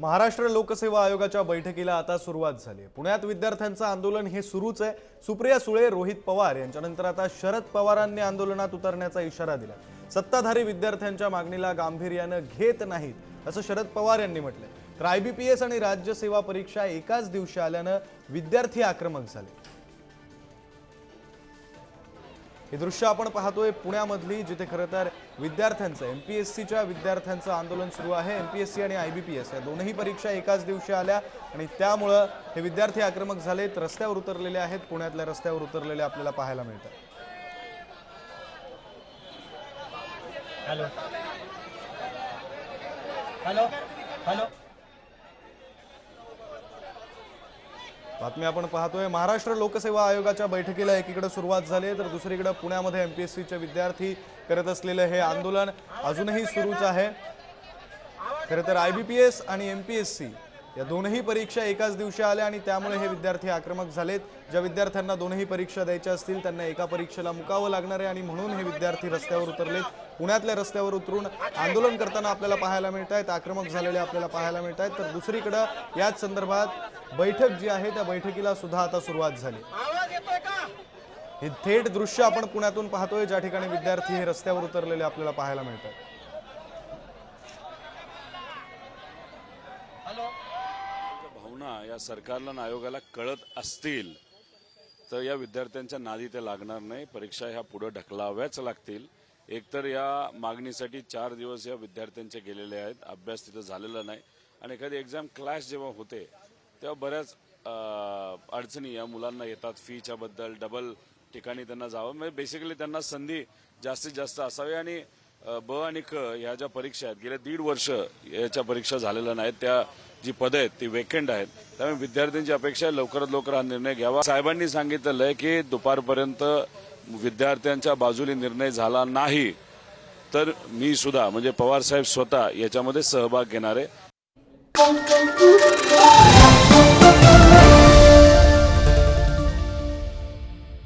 महाराष्ट्र लोकसेवा आयोगाच्या बैठकीला आता सुरुवात झाली आहे. पुण्यात विद्यार्थ्यांचं आंदोलन हे सुरूच आहे. सुप्रिया सुळे रोहित पवार यांच्यानंतर आता शरद पवारांनी आंदोलनात उतरण्याचा इशारा दिला सत्ताधारी विद्यार्थ्यांच्या मागणीला गांभीर्यानं घेत नाहीत असं शरद पवार यांनी म्हटलंय. तर आयबीपीएस आणि राज्य सेवा परीक्षा एकाच दिवशी आल्यानं विद्यार्थी आक्रमक झाले. हे दृश्य आपण पाहतोय पुण्यामधली जिथे खरं तर विद्यार्थ्यांचं एम पी एस सीच्या विद्यार्थ्यांचं आंदोलन सुरू आहे. एम पी एस सी आणि आय बी पी एस या दोनही परीक्षा एकाच दिवशी आल्या आणि त्यामुळं हे विद्यार्थी आक्रमक झालेत. रस्त्यावर उतरलेले आहेत. पुण्यातल्या रस्त्यावर उतरलेले आपल्याला पाहायला मिळतात हॅलो. हॅलो. हॅलो. बातमी आपण पाहतोय. महाराष्ट्र लोकसेवा आयोगाच्या बैठकीला एकीकडे सुरुवात झाली तर दुसरीकडे पुण्यामध्ये एम पी एस सीचे विद्यार्थी करत असलेलं हे आंदोलन अजूनही सुरूच आहे. खरं तर आय बी पी एस आणि एम पी एस सी या दोनही परीक्षा एकाच दिवशी आल्या आणि त्यामुळे हे विद्यार्थी आक्रमक झालेत. ज्या विद्यार्थ्यांना दोनही परीक्षा द्यायच्या असतील त्यांना एका परीक्षेला मुकावं लागणार आहे आणि म्हणून हे विद्यार्थी रस्त्यावर उतरलेत. पुण्यातल्या रस्त्यावर उतरून आंदोलन करताना आपल्याला पाहायला मिळत आहेत आक्रमक झालेले आपल्याला पाहायला मिळत आहेत तर दुसरीकडं याच संदर्भात बैठक जी आहे त्या बैठकीला सुद्धा आता सुरुवात झाली. हे थेट दृश्य आपण पुण्यातून पाहतोय ज्या ठिकाणी विद्यार्थी हे रस्त्यावर उतरलेले आपल्याला पाहायला मिळतात. भावना या सरकारला आणि आयोगाला कळत असतील तर या विद्यार्थ्यांच्या नादी ते लागणार नाही. परीक्षा ह्या पुढे ढकलाव्याच लागतील. एकतर या मागणीसाठी चार दिवस या विद्यार्थ्यांचे गेलेले आहेत. अभ्यास तिथं झालेला नाही. आणि एखादी एक्झाम क्लास जेव्हा होते तेव्हा बऱ्याच अडचणी या मुलांना येतात फीच्या बद्दल डबल ठिकाणी त्यांना जावं. म्हणजे बेसिकली त्यांना संधी जास्तीत जास्त असावी. आणि ब आणि क ह्या ज्या परीक्षा आहेत गेल्या दीड वर्ष याच्या परीक्षा झालेल्या नाहीत. त्या जी पदं आहेत ती वेकेंड आहेत. त्यामुळे विद्यार्थ्यांची अपेक्षा आहे लवकरात लवकर हा निर्णय घ्यावा. साहेबांनी सांगितलेलं आहे की दुपारपर्यंत विद्यार्थ्यांच्या बाजूने निर्णय झाला नाही तर मी सुद्धा म्हणजे पवार साहेब स्वतः याच्यामध्ये सहभाग घेणार आहे.